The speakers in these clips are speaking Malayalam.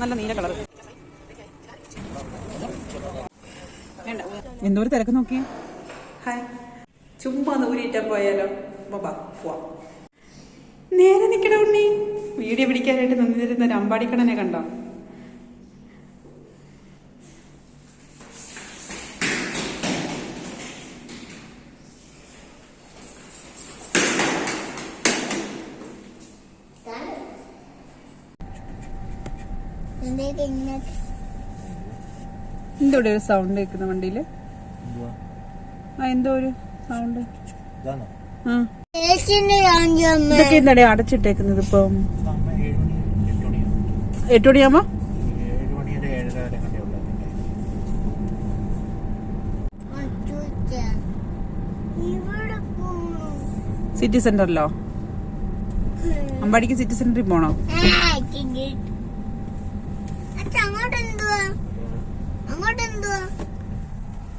നല്ല നീല കളർ. എന്തോ ഒരു തിരക്ക് നോക്കി ഹായ്. ചുമ്മാ ഒന്ന് ഊരിയിട്ടാ പോയാലോ? ബാ പോവാം. നേരെ നിൽക്കണ ഉണ്ണി. വീഡിയോ പിടിക്കാനായിട്ട് നിന്നിരുന്ന ഒരു അമ്പാടിക്കണനെ കണ്ടോ? എന്തോ ഒരു സൗണ്ട് കേൾക്കുന്ന വണ്ടിയിൽ? എന്തോ ഒരു സൗണ്ട് ഇതൊക്കെ എന്താടേ അടച്ചിട്ടേക്കുന്നത് ഇപ്പം? എട്ട് മണിയാകുമ്പോ സിറ്റി സെന്ററിലോ അമ്പാടിക്ക് സിറ്റി സെന്ററിൽ പോണോ അച്ഛ അങ്ങോട്ട് എന്തുവാ അങ്ങോട്ട് എന്തുവാ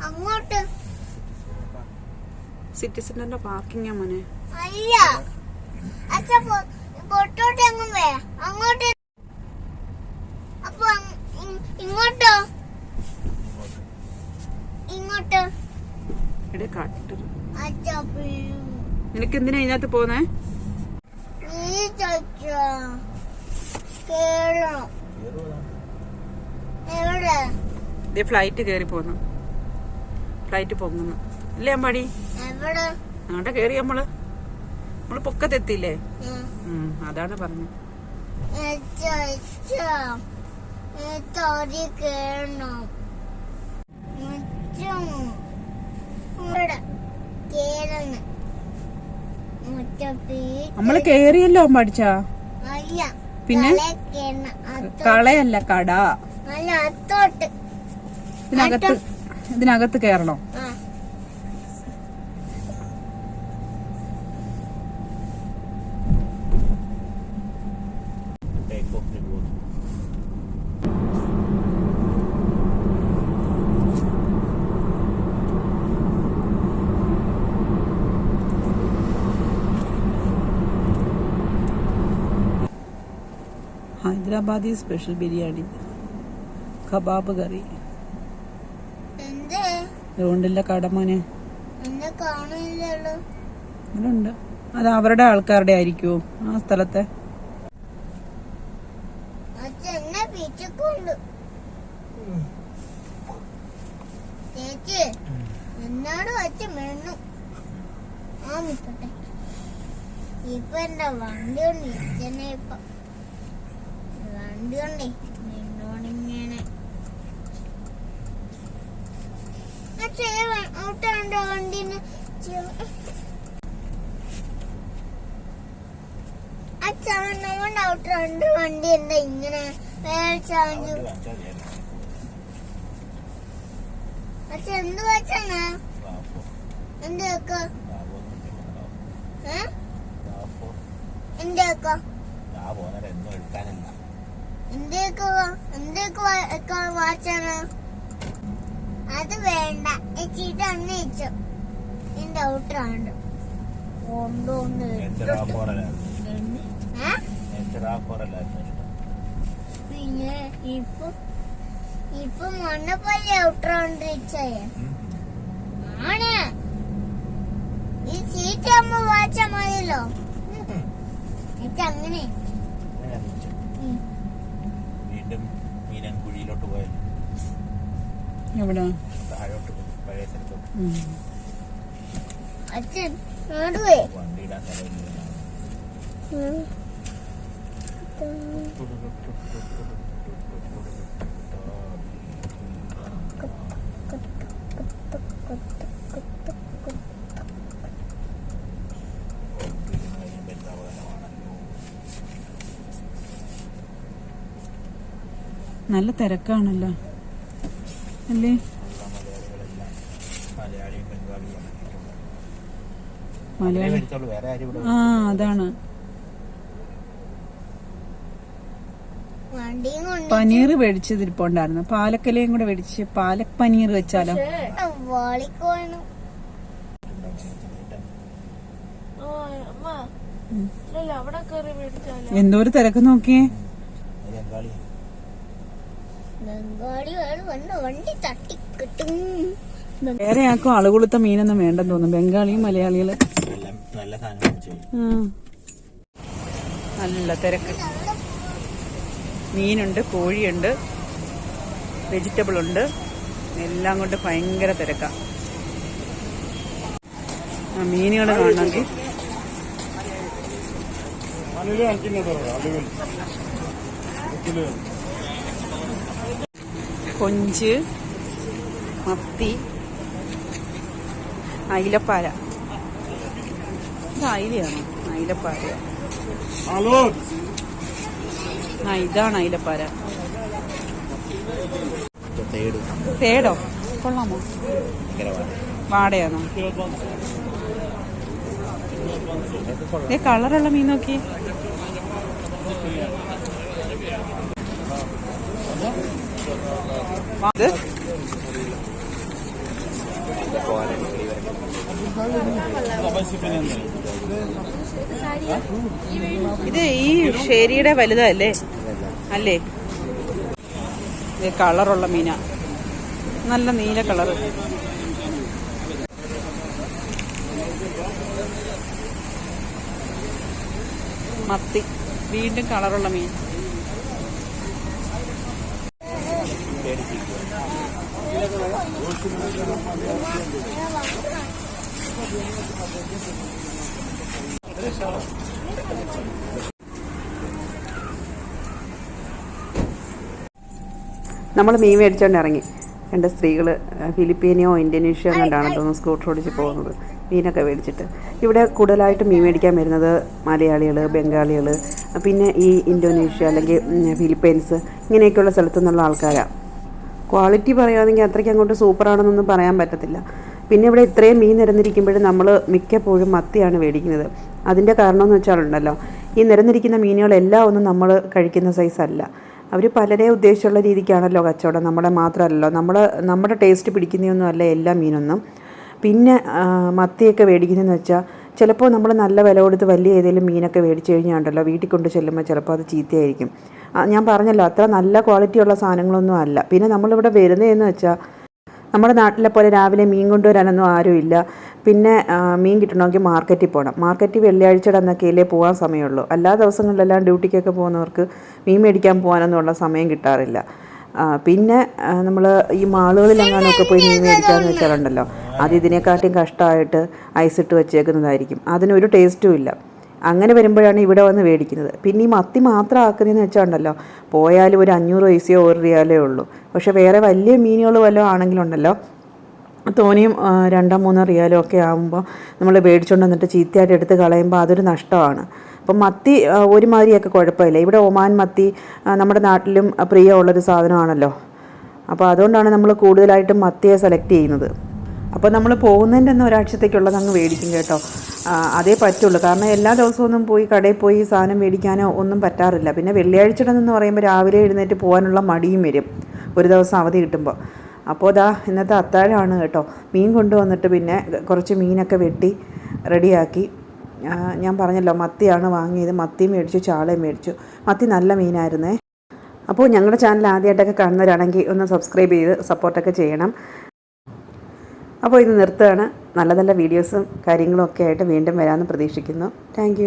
അങ്ങോട്ട് സിറ്റി സെന്ററിന്റെ പാർക്കിംഗ് മോനെ. അങ്ങോട്ട്. അപ്പൊ ഇങ്ങോട്ടോ? ഇങ്ങോട്ട്? കാട്ട്. നിനക്ക് എന്തിനാ ഇതിനകത്ത് പോന്നേ ഫ്ലൈറ്റ് കേറി പോന്നു. ഫ്ലൈറ്റ് പൊങ്ങുന്നു. അല്ലേ അമ്മാടി? അങ്ങോട്ട് കേറി നമ്മൾ നമ്മൾ പൊക്കത്തെത്തില്ലേ അതാണ് പറഞ്ഞത്. മുറ്റപ്പീ നമ്മൾ കേറിയല്ലോ അമ്മടിച്ച? പിന്നെ? കളയല്ല കട. ഇതിനകത്ത് ഇതിനകത്ത് കേറണോ? ആ Hyderabadi special biryani. Kebab curry. എന്തേ? അതുകൊണ്ടില്ല കടമോനെ ഉണ്ട് അത് അവരുടെ ആൾക്കാരുടെ ആയിരിക്കുമോ ആ സ്ഥലത്തെ. അച്ഛൻ എന്നെ പിച്ചുകൊണ്ട് ചേച്ചി എന്നോട് വച്ച് മെണ്ണു ആ നിക്കട്ടെ. ഇപ്പൊ എന്റെ വണ്ടി ഒന്ന് ഇരിക്കണേ ഇപ്പൊ? വണ്ടി കൊണ്ടേ നിന്നോടിങ്ങനെ അച്ഛൻ ഔട്ടാണ്ടോ വണ്ടിന് അച്ഛൻ നമ്മുടെ ഔട്ടുണ്ട് വണ്ടി എന്താ ഇങ്ങനെ? വേറെ മതിയായിരുന്നു. അച്ഛൻ എന്ത് വെച്ചാണ് റാഫോ. എന്തൊക്കെ റാഫോ ഒന്നും അത് വേണ്ട. വെച്ചു. എന്റെ. പിന്നെ ഇപ്പൊ ഇപ്പൊ മണ്ണപ്പള്ളി ഔട്ടറൗണ്ട് വെച്ചേ. ആണ്. ഈ സീറ്റ് അമ്മ വാച്ച മതിയല്ലോ. എന്നിട്ട് അങ്ങനെ. വീണ്ടും മീനൻകുഴിയിലോട്ട് പോയാൽ എവിടെ? താഴോട്ട് പോയി. പഴയ സ്ഥലത്തോട്ട്. അച്ഛൻ നടുവേ വണ്ടി ഇടാൻ സ്ഥലമില്ല നല്ല തിരക്കാണല്ലോ. അല്ലേ? മലയാളിയും ബംഗാളിയും മലയാളി. മേടിച്ചോളൂ വേറെ ആരും ഇവിടെ ആ അതാണ്. പനീർ മേടിച്ചത് പനീർ മേടിച്ചതിരിപ്പുണ്ടായിരുന്നു പാലക്കലയും കൂടെ മേടിച്ച് പാലക് പനീർ വെച്ചാലോ? വാളിക്കോണം എന്തോ ഒരു തിരക്ക് നോക്കിയേ ബംഗാളി ബംഗാളികൾ വന്ന് വണ്ടി തട്ടിക്കിട്ടും വേറെ ആർക്കും അളുകൊളുത്ത മീനൊന്നും വേണ്ടെന്ന് തോന്നുന്നു. ബംഗാളിയും മലയാളികൾ. നല്ല തിരക്ക്. മീനുണ്ട് കോഴിയുണ്ട് വെജിറ്റബിൾ ഉണ്ട് എല്ലാം കൊണ്ട് ഭയങ്കര തിരക്കാ. ആ മീനുകൾ കാണണമെങ്കിൽ. കൊഞ്ച് മത്തി അയിലപ്പാര. ഇത് അയിലയാണോ അയിലപ്പാര. ആ ഇതാണ് അയിലപ്പാര. തേട് കൊള്ളാമോ. വാടയാണോ? ഏ കളറുള്ള മീൻ നോക്കി ഇത് ഈ ഷേരിയുടെ വലുതല്ലേ? അല്ലേ? ഇത് കളറുള്ള മീന. നല്ല നീല കളറ്. മത്തി. വീണ്ടും കളറുള്ള മീൻ. നമ്മൾ മീൻ മേടിച്ചോണ്ട് ഇറങ്ങി. രണ്ട് സ്ത്രീകൾ ഫിലിപ്പീനിയോ ഇന്തോനേഷ്യോ കണ്ടാണ് തോന്നുന്നു സ്കൂട്ടർ ഓടിച്ച് പോകുന്നത്. മീനൊക്കെ മേടിച്ചിട്ട്. ഇവിടെ കൂടുതലായിട്ട് മീൻ മേടിക്കാൻ വരുന്നത് മലയാളികൾ ബംഗാളികൾ പിന്നെ ഈ ഇന്തോനേഷ്യ അല്ലെങ്കിൽ ഫിലിപ്പൈൻസ് ഇങ്ങനെയൊക്കെയുള്ള സ്ഥലത്തു നിന്നുള്ള ആൾക്കാരാണ് ക്വാളിറ്റി പറയുകയാണെങ്കിൽ അത്രയ്ക്ക് അങ്ങോട്ട് സൂപ്പറാണെന്നൊന്നും പറയാൻ പറ്റത്തില്ല. പിന്നെ ഇവിടെ ഇത്രയും മീൻ നിരന്നിരിക്കുമ്പോഴും നമ്മൾ മിക്കപ്പോഴും മത്തിയാണ് മേടിക്കുന്നത് അതിന്റെ കാരണമെന്ന് വെച്ചാലുണ്ടല്ലോ ഈ നിരന്നിരിക്കുന്ന മീനുകളെല്ലാം ഒന്നും നമ്മൾ കഴിക്കുന്ന സൈസ് അല്ല. അവർ പലരെ ഉദ്ദേശിച്ചുള്ള രീതിക്കാണല്ലോ കച്ചവടം. നമ്മളെ മാത്രമല്ലല്ലോ. നമ്മുടെ നമ്മുടെ ടേസ്റ്റ് പിടിക്കുന്നതൊന്നും അല്ല എല്ലാ മീനൊന്നും. പിന്നെ മത്തിയൊക്കെ മേടിക്കുന്നതെന്ന് വെച്ചാൽ ചിലപ്പോൾ നമ്മൾ നല്ല വില കൊടുത്ത് വലിയ ഏതെങ്കിലും മീനൊക്കെ മേടിച്ച് കഴിഞ്ഞാൽ ഉണ്ടല്ലോ വീട്ടിൽ കൊണ്ട് ചെല്ലുമ്പോൾ ചിലപ്പോൾ അത് ചീത്തയായിരിക്കും. ഞാൻ പറഞ്ഞല്ലോ അത്ര നല്ല ക്വാളിറ്റി ഉള്ള സാധനങ്ങളൊന്നും അല്ല. പിന്നെ നമ്മളിവിടെ വരുന്നതെന്ന് വെച്ചാൽ നമ്മുടെ നാട്ടിലെ പോലെ രാവിലെ മീൻ കൊണ്ടുവരാനൊന്നും ആരുമില്ല പിന്നെ മീൻ കിട്ടണമെങ്കിൽ മാർക്കറ്റിൽ പോകണം മാർക്കറ്റിൽ വെള്ളിയാഴ്ചയുടെ അന്നൊക്കെയല്ലേ പോകാൻ സമയമുള്ളൂ. എല്ലാ ദിവസങ്ങളിലെല്ലാം ഡ്യൂട്ടിക്കൊക്കെ പോകുന്നവർക്ക് മീൻ മേടിക്കാൻ പോകാനൊന്നും ഉള്ള സമയം കിട്ടാറില്ല. പിന്നെ നമ്മൾ ഈ മാളുകളിലെങ്ങാനൊക്കെ പോയി മീൻ മേടിക്കാമെന്ന് വെച്ചാലുണ്ടല്ലോ അത് ഇതിനെക്കാട്ടിയും കഷ്ടമായിട്ട് ഐസിട്ട് വെച്ചേക്കുന്നതായിരിക്കും. അതിനൊരു ടേസ്റ്റും ഇല്ല. അങ്ങനെ വരുമ്പോഴാണ് ഇവിടെ വന്ന് മേടിക്കുന്നത്. പിന്നെ ഈ മത്തി മാത്രം ആക്കുന്നതെന്ന് വെച്ചാൽ പോയാലും ഒരു അഞ്ഞൂറ് പൈസയോ ഒരു റിയാലേ ഉള്ളൂ. പക്ഷേ വേറെ വലിയ മീനുകൾ വല്ലതും ആണെങ്കിലുണ്ടല്ലോ തോനെയും രണ്ടോ മൂന്നോ റിയാലോ ഒക്കെ ആകുമ്പോൾ നമ്മൾ മേടിച്ചുകൊണ്ട് വന്നിട്ട് ചീത്തയായിട്ട് എടുത്ത് കളയുമ്പോൾ അതൊരു നഷ്ടമാണ്. അപ്പം മത്തി ഒരുമാതിരിയൊക്കെ കുഴപ്പമില്ല. ഇവിടെ ഒമാൻ മത്തി നമ്മുടെ നാട്ടിലും പ്രിയമുള്ളൊരു സാധനമാണല്ലോ. അപ്പോൾ അതുകൊണ്ടാണ് നമ്മൾ കൂടുതലായിട്ടും മത്തിയെ സെലക്ട് ചെയ്യുന്നത്. അപ്പോൾ നമ്മൾ പോകുന്നതിന്റെ തന്നെ ഒരാഴ്ചത്തേക്കുള്ളത് അങ്ങ് മേടിക്കും കേട്ടോ. അതേ പറ്റുള്ളൂ. കാരണം എല്ലാ ദിവസമൊന്നും പോയി കടയിൽ പോയി സാധനം മേടിക്കാനോ ഒന്നും പറ്റാറില്ല. പിന്നെ വെള്ളിയാഴ്ചയുടെ പറയുമ്പോൾ രാവിലെ എഴുന്നേറ്റ് പോകാനുള്ള മടിയും വരും. ഒരു ദിവസം അവധി കിട്ടുമ്പോൾ. അപ്പോൾ ദാ ഇന്നത്തെ അത്താഴമാണ് കേട്ടോ. മീൻ കൊണ്ടുവന്നിട്ട് പിന്നെ കുറച്ച് മീനൊക്കെ വെട്ടി റെഡിയാക്കി. ഞാൻ പറഞ്ഞല്ലോ മത്തിയാണ് വാങ്ങിയത്. മത്തി മേടിച്ചു ചാളയും മേടിച്ചു. മത്തി നല്ല മീനായിരുന്നേ. അപ്പോൾ ഞങ്ങളുടെ ചാനൽ ആദ്യമായിട്ടൊക്കെ കാണുന്നവരാണെങ്കിൽ ഒന്ന് സബ്സ്ക്രൈബ് ചെയ്ത് സപ്പോർട്ടൊക്കെ ചെയ്യണം. അപ്പോൾ ഇത് നിർത്തുകയാണ്. നല്ല നല്ല വീഡിയോസും കാര്യങ്ങളും ഒക്കെ ആയിട്ട് വീണ്ടും വരാമെന്ന് പ്രതീക്ഷിക്കുന്നു. താങ്ക്